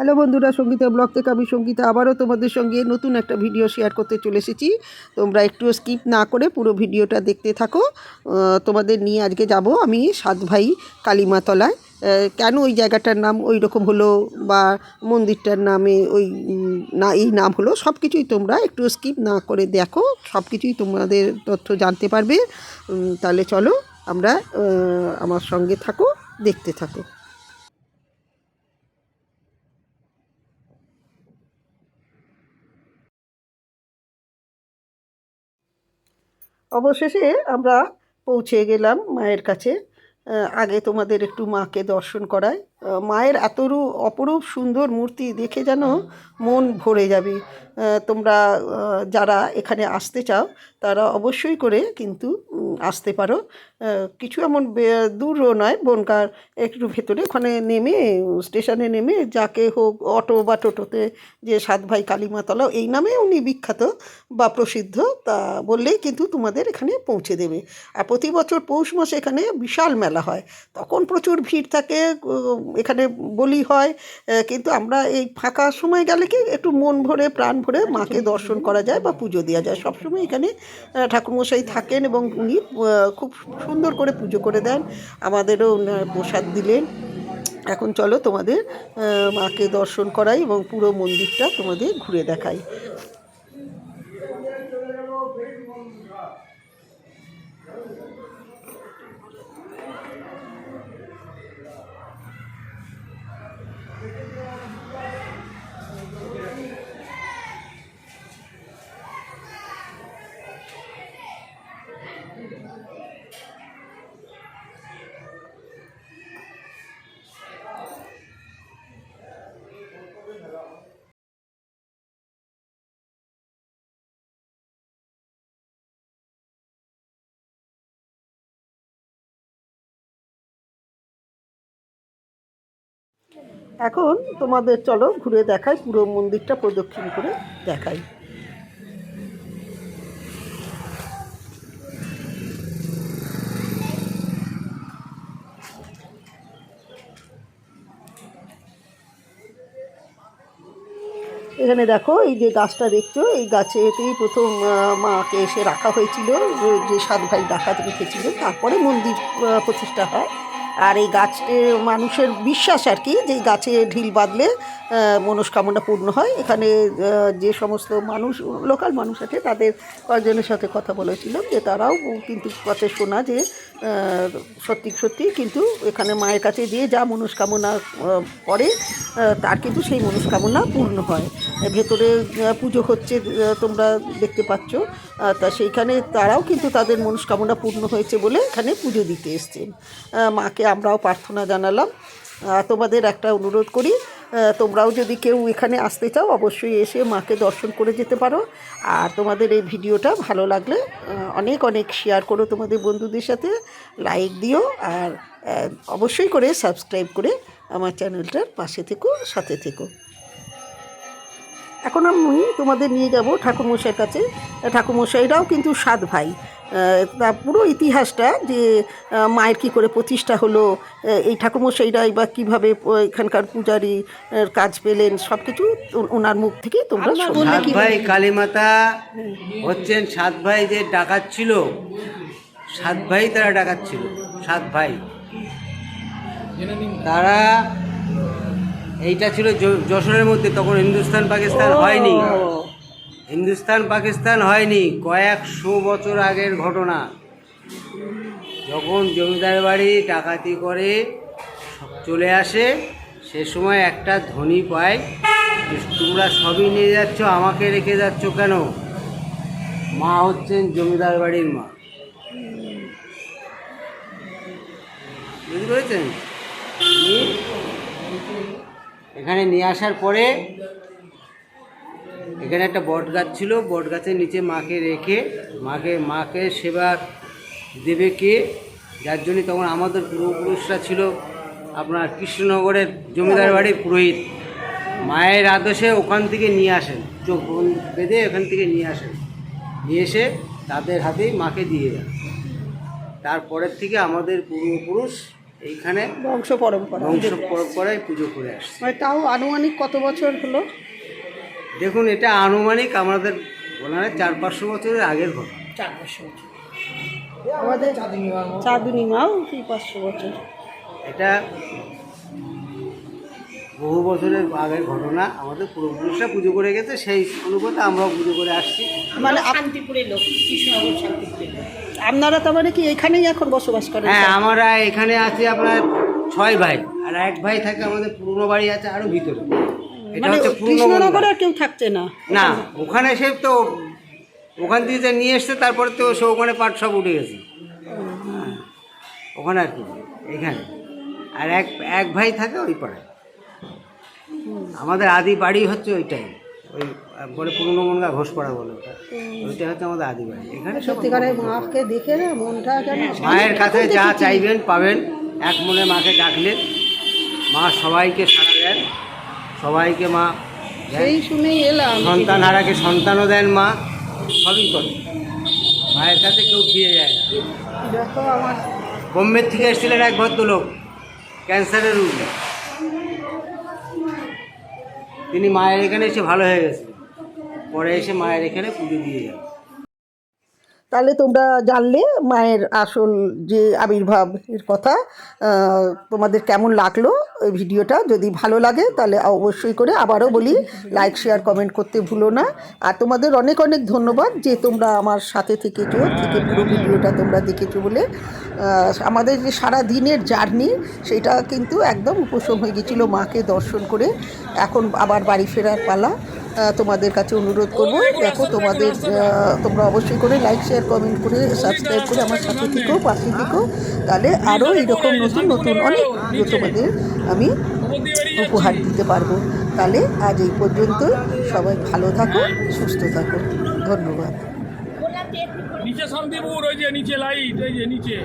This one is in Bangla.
হ্যালো বন্ধুরা, সঙ্গীতা ব্লগ থেকে আমি সঙ্গীতা। আবারও তোমাদের সঙ্গে নতুন একটা ভিডিও শেয়ার করতে চলে এসেছি। তোমরা একটু স্কিপ না করে পুরো ভিডিওটা দেখতে থাকো। তোমাদের নিয়ে আজকে যাব আমি সাত ভাই কালীমাতলায় কেন ওই জায়গাটার নাম ওই রকম হলো বা মন্দিরটার নামে ওই না, এই নাম হলো সব কিছুই তোমরা একটু স্কিপ না করে দেখো। সব কিছুই তোমাদের তথ্য জানতে পারবে। তাহলে চলো আমরা আমার সঙ্গে থাকো, দেখতে থাকো। অবশেষে আমরা পৌঁছে গেলাম মায়ের কাছে। আগে তোমাদের একটু মাকে দর্শন আহ, মায়ের এতরূপ অপরূপ সুন্দর মূর্তি দেখে যেন মন ভরে যাবে। তোমরা যারা এখানে আসতে চাও তারা অবশ্যই করে কিন্তু আসতে পারো। কিছু এমন দূরও নয় বনকার একটু ভেতরে। ওখানে নেমে স্টেশনে নেমে যাকে হোক অটো বা টোটোতে যে সাত ভাই কালীমাতলা এই নামে উনি বিখ্যাত বা প্রসিদ্ধ তা বললেই কিন্তু তোমাদের এখানে পৌঁছে দেবে। আর প্রতি বছর পৌষ মাসে এখানে বিশাল মেলা হয়। তখন প্রচুর ভিড় থাকে এখানে বলি হয় কিন্তু আমরা এই ফাঁকা সময় গেলে কি একটু মন ভরে প্রাণ ভরে মাকে দর্শন করা যায় বা পুজো দেওয়া যায়। সবসময় এখানে ঠাকুরমশাই থাকেন এবং উনি খুব সুন্দর করে পুজো করে দেন। আমাদেরও প্রসাদ দিলেন। এখন চলো তোমাদের মাকে দর্শন করাই এবং পুরো মন্দিরটা তোমাদের ঘুরে দেখাই। এখন তোমাদের চলো ঘুরে দেখাই, পুরো মন্দিরটা প্রদক্ষিণ করে দেখাই। এখানে দেখো, এই যে গাছটা দেখছ, এই গাছেতেই প্রথম মাকে এসে রাখা হয়েছিল, যে- সাত ভাই ডাকাত রেখেছিল। তারপরে মন্দির প্রতিষ্ঠা হয়। আর এই গাছটি মানুষের বিশ্বাস আর কি যে গাছে ঢিল বাঁধলে মনস্কামনা পূর্ণ হয়। এখানে যে সমস্ত মানুষ, লোকাল মানুষ আছে, তাদের কয়েকজনের সাথে কথা বলেছিলাম যে তারাও কিন্তু কথা শোনা যে সত্যি সত্যি কিন্তু এখানে মায়ের কাছে দিয়ে যা মনস্কামনা করে তার কিন্তু সেই মনস্কামনা পূর্ণ হয়। ভেতরে পুজো হচ্ছে তোমরা দেখতে পাচ্ছ। তা সেইখানে তারাও কিন্তু তাদের মনস্কামনা পূর্ণ হয়েছে বলে এখানে পুজো দিতে এসছেন। মাকে আমরাও প্রার্থনা জানালাম। তোমাদের একটা অনুরোধ করি তোমরাও যদি কেউ এখানে আসতে চাও, অবশ্যই এসে মাকে দর্শন করে যেতে পারো। আর তোমাদের এই ভিডিওটা ভালো লাগলে অনেক অনেক শেয়ার করো তোমাদের বন্ধুদের সাথে লাইক দিও, আর অবশ্যই করে সাবস্ক্রাইব করে আমার চ্যানেলটার পাশে থেকো, সাথে থেকো। এখন আমি তোমাদের নিয়ে যাব ঠাকুরমশাইয়ের কাছে। ঠাকুরমশাইরাও কিন্তু সাত ভাই। তা পুরো ইতিহাসটা যে মায়ের কী করে প্রতিষ্ঠা হলো এই ঠাকুরমশাইরাই বা কীভাবে এখানকার পূজারি কাজ পেলেন সব কিছু ওনার মুখ থেকে তোমরা শোনো। সাত ভাই কালীমাতা হচ্ছেন সাত ভাই যে ডাকাত ছিল সাত ভাই তারা ডাকাত ছিল সাত ভাই। তারা এইটা ছিল যশোরের মধ্যে তখন হিন্দুস্তান পাকিস্তান হয়নি। হিন্দুস্তান পাকিস্তান হয়নি কয়েকশো বছর আগের ঘটনা। যখন জমিদার বাড়ি ডাকাতি করে চলে আসে সে সময় একটা ধনী পায় তোমরা সবই নিয়ে যাচ্ছ আমাকে রেখে যাচ্ছ কেন? মা হচ্ছেন জমিদার বাড়ির মা। বুঝতে পেরেছেন? এখানে নিয়ে আসার পরে এখানে একটা বট গাছ ছিল, বট গাছের নিচে মাকে রেখে, মাকে মাকে সেবা দেবে কে? যার জন্য তখন আমাদের পূর্বপুরুষরা ছিল আপনার কৃষ্ণনগরের জমিদার বাড়ির পুরোহিত। মায়ের আদেশে ওখান থেকে নিয়ে আসেন, চোখ বেঁধে ওখান থেকে নিয়ে আসেন। নিয়ে এসে তাদের হাতেই মাকে দিয়ে যান তারপরের থেকে আমাদের পূর্বপুরুষ এইখানে বংশ পরম্পরা। বংশ পরম্পরায় পুজো করে আসছে। মানে তাও আনুমানিক কত বছর হলো? দেখুন এটা আনুমানিক আমাদের বলা হয় চার পাঁচশো বছরের আগের ঘটনা। চার পাঁচশো বছর। আমাদের চাঁদুনি মাও কি পাঁচশো বছর? এটা বহু বছরের আগের ঘটনা। আমাদের পূর্বপুরুষরা পুজো করে গেছে সেই অনুপাতে আমরাও পুজো করে আসছি। মানে শান্তিপুরের লোক কৃষ্ণনগর শান্তিপুরের লোক। আপনারা তো মানে কি এখানেই এখন বসবাস করেন? হ্যাঁ আমরা এখানে আছি আপনার ছয় ভাই। আর এক ভাই থাকে আমাদের পুরনো বাড়ি আছে আরও ভিতরে। এটা মানে হচ্ছে কৃষ্ণনগরে আর কেউ থাকছে না? না ওখানে সে তো ওখান থেকে যে নিয়ে এসছে তারপরে তো সে ওখানে পাট সব উঠে গেছে। হ্যাঁ, ওখানে আর কি এখানে। আর এক এক ভাই থাকে ওই পাড়ায়। আমাদের আদি বাড়ি হচ্ছে ওইটাই। ওই বলে পুরনো মনগা ঘোষপাড়া বলে ওটা। ওইটা হচ্ছে আমাদের আদি বাড়ি এখানে সত্যিকারের মাকে দেখে মনটা কেন মায়ের কাছে যা চাইবেন পাবেন এক মনে মাকে ডাকলেন মা সবাইকে সাড়া দেন সবাইকে মা। সেই শুনেই এলাম। সন্তান হারাকে সন্তানও দেন মা সবই করে মায়ের কাছে কেউ ফিরে যায় না। আমার বোম্বের থেকে এসেছিলেন এক ভদ্রলোক ক্যান্সারের রোগী। তিনি মায়ের এখানে এসে ভালো হয়ে গেছিলেন পরে এসে মায়ের এখানে পুজো দিয়ে যান। তাহলে তোমরা জানলে মায়ের আসল যে আবির্ভাব এর কথা তোমাদের কেমন লাগল ওই ভিডিওটা? যদি ভালো লাগে তাহলে অবশ্যই করে আবারও বলি লাইক শেয়ার কমেন্ট করতে ভুলো না। আর তোমাদের অনেক অনেক ধন্যবাদ যে তোমরা আমার সাথে থেকেছো, থেকে পুরো ভিডিওটা তোমরা দেখেছ বলে। আমাদের যে সারা দিনের জার্নি, সেটা কিন্তু একদম উপশম হয়ে গেছিল মাকে দর্শন করে। এখন আবার বাড়ি ফেরার পালা। তোমাদের কাছে অনুরোধ করব, দেখো তোমাদের তোমরা অবশ্যই করে লাইক শেয়ার কমেন্ট করে সাবস্ক্রাইব করে আমার সাথে থেকেও পাশে থেকেও তাহলে আরও এইরকম নতুন নতুন অনেক তোমাদের আমি উপহার দিতে পারব। তাহলে আজ এই পর্যন্ত সবাই ভালো থাকো, সুস্থ থাকো। ধন্যবাদ। নিচে শান্তিপুর ওই যে নিচে লাইট এই যে নিচে।